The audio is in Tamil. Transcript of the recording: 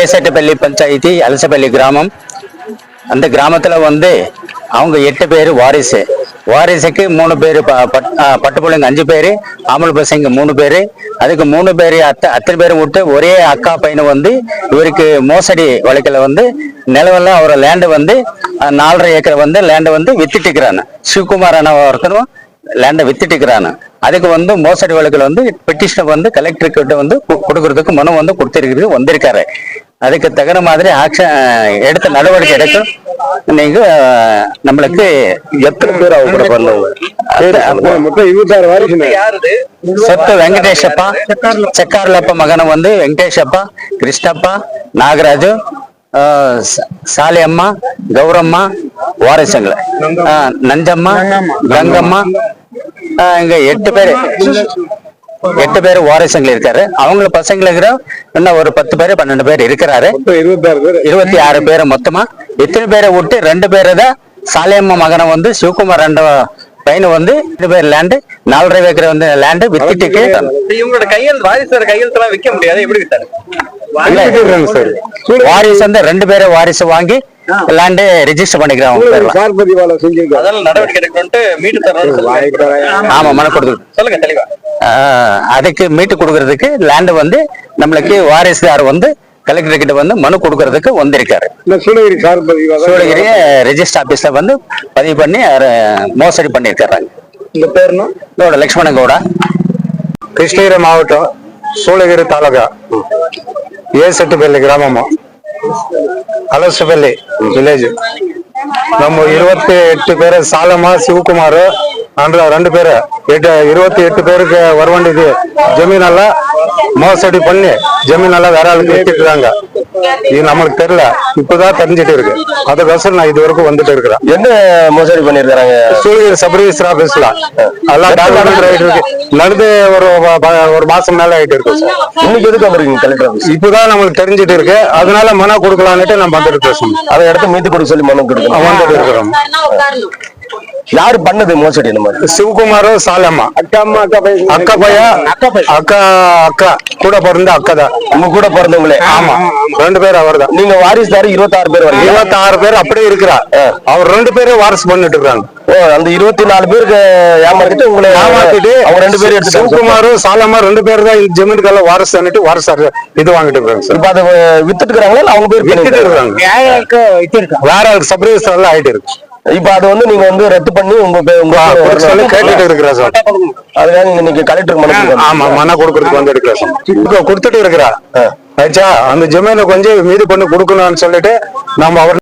ஏசட்டப்பள்ளி பஞ்சாயத்து அலசப்பள்ளி கிராமம். அந்த கிராமத்தில் வந்து அவங்க எட்டு பேர் வாரிசு. வாரிசுக்கு மூணு பேர் பட்டு பிள்ளைங்க அஞ்சு பேர் ஆம்பளை பசங்க மூணு பேர். அதுக்கு மூணு பேர் அத்தை அத்தனை பேரும் விட்டு ஒரே அக்கா பையனை வந்து இவருக்கு மோசடி வழக்கில் வந்து நிலவெல்லாம் அவர லேண்டு வந்து நாலரை ஏக்கரை வந்து லேண்டை வந்து வித்துட்டுக்கிறாங்க சிவகுமார் அண்ணா ஒருத்தரும் லேண்டை வித்துட்டுக்கிறானு அதுக்கு வந்து மோசடி வழக்குல வந்து பெட்டிஷன் வந்து கலெக்டர் கிட்ட வந்து கொடுக்கறதுக்கு மனு வந்து கொடுத்திருக்கு வந்திருக்காரு. அதுக்கு தகுந்த மாதிரி ஆக்ஷன் எடுத்த நடவடிக்கை எடுக்கும் நீங்க நம்மளுக்கு எத்தனை பேர் அவங்க சொத்து வெங்கடேஷப்பா செக்கார்லப்ப மகன வந்து வெங்கடேஷப்பா கிருஷ்ணப்பா நாகராஜு அஹ், ச- சாலியம்மா கௌரம்மா வாரிசுங்கள. நஞ்சம்மா கங்கம்மா. இங்க எட்டு பேர். எட்டு பேர் வாரிசுங்கள் இருக்காரு. அவங்கள பசங்களுக்கு இன்னும் ஒரு பத்து பேர் பன்னெண்டு பேர் இருக்கிறாரு. இருபத்தி ஆறு பேர். மொத்தமா. இத்தனை பேரை விட்டு ரெண்டு பேரை தான் சாலியம்மா மகனை வந்து சிவகுமார் ரெண்டு பையனை வந்து ரெண்டு பேர் லேண்டு நாலரை ஏக்கர் வந்து லேண்டு வித்துட்டு இவங்களோட கையெழுத்து வாரிசோட கையெழுத்தெல்லாம் விற்க முடியாது. எப்படி வித்தாரு? வாரிசு வந்து ரெண்டு பேரை வாரிசு வாங்கி லேண்டு ரெஜிஸ்டர் சொல்லுங்க. ஆமா. மனு கொடுத்து சொல்லுங்க தெளிவா. ஆஹ், அதுக்கு மீட்டு கொடுக்கறதுக்கு லேண்டு வந்து நம்மளுக்கு வாரிசுதார் வந்து கலெக்டர் கிட்ட வந்து மனு கொடுக்கறதுக்கு வந்திருக்காரு. இந்த சூளகிரி சார் சூளகிரி ரெஜிஸ்டர் ஆபீஸ்ல வந்து பதிவு பண்ணி மோசடி பண்ணியிருக்காங்க இந்த பேர்னா? இதோட லக்ஷ்மணன் கவுடா. கிருஷ்ணகிரி மாவட்டம் சூளகிரி தாலுகா. ஏசெட்டுப்பள்ளி கிராமமா? அலசுப்பள்ளி வில்லேஜ். நம்ம இருபத்தி எட்டு பேரு சாலமா சிவகுமார் அன்ற ரெண்டு பேரு. எட்டு இருபத்தி எட்டு பேருக்கு வர வேண்டியது ஜமீன் எல்லாம் மோசடி பண்ணி ஜமீன் எல்லாம் வேற ஆளுக்கு எடுத்துக்கிறாங்க இது நம்மளுக்கு தெரியல. இப்பதான் தெரிஞ்சிட்டு இருக்கு. அதுக்கோசரம் நான் இது வரைக்கும் வந்துட்டு இருக்கிறேன். என்ன மோசடி பண்ணிருக்காங்க சூழல் சப் ரிஜிஸ்டர் ஆபீஸ்ல எல்லாம் டாக்குமெண்ட் ஆயிட்டு இருக்கு. நடந்து ஒரு ஒரு மாசம் மேல ஆயிட்டு இருக்கு. இன்னைக்கு எதுக்கு வந்திருக்கீங்க கலெக்டர் ஆஃபீஸ் இப்பதான் நம்மளுக்கு தெரிஞ்சிட்டு இருக்கு. அதனால மன கொடுக்கலான்னுட்டு நம்ம வந்துட்டு இருக்கோம் அதை எடுத்து மீட்டு கொடுக்க சொல்லி மனு கொடுக்கணும். வந்துட்டு இருக்கிறோம். யாரு பண்ணது மோசடி இந்த மாதிரி? சிவகுமார் சாலம்மா. அக்கா அம்மா அக்கா பையன். அக்கா பையன் அக்கா அக்கா கூட பிறந்த அக்கா தான். உங்க கூட பிறந்தவங்களே? ஆமா. ரெண்டு பேர் அவர் தான். நீங்க வாரிசுதாரு இருபத்தாறு பேர் வரீங்க. இருபத்தி ஆறு பேர் அப்படியே இருக்கிறா அவர் ரெண்டு பேரும் வாரிசு பண்ணிட்டு இருக்காங்க. ஓ அந்த இருபத்தி நாலு பேருக்கு ஏமாத்திட்டு உங்களை ஏமாத்திட்டு அவங்க ரெண்டு பேரும் எடுத்து சிவகுமார் சாலம்மா ரெண்டு பேர் தான் இந்த ஜமீனுக்கெல்லாம் வாரிசு பண்ணிட்டு வாரிசு இது வாங்கிட்டு இருக்காங்க சார். இப்ப அதை வித்துட்டு இருக்காங்களா இல்ல அவங்க பேர் வித்துட்டு? இருக்காங்க. வேற ஆளுக்கு சப் ரிஜிஸ்டர் எல்லாம் ஆயிட்டு இருக்கு. இப்ப அது வந்து நீங்க வந்து ரத்து பண்ணி உங்க சொல்லி. கேட்டுட்டு இருக்கிறா சார். அதுக்காக நீங்க இன்னைக்கு கலெக்டர் மனு. ஆமா மன கொடுக்கறதுக்கு வந்து இருக்கிறா சார். கொடுத்துட்டு இருக்கிறா ஆச்சா அந்த ஜமீனை கொஞ்சம் மீதி பண்ணி கொடுக்கணும்னு சொல்லிட்டு நம்ம அவர்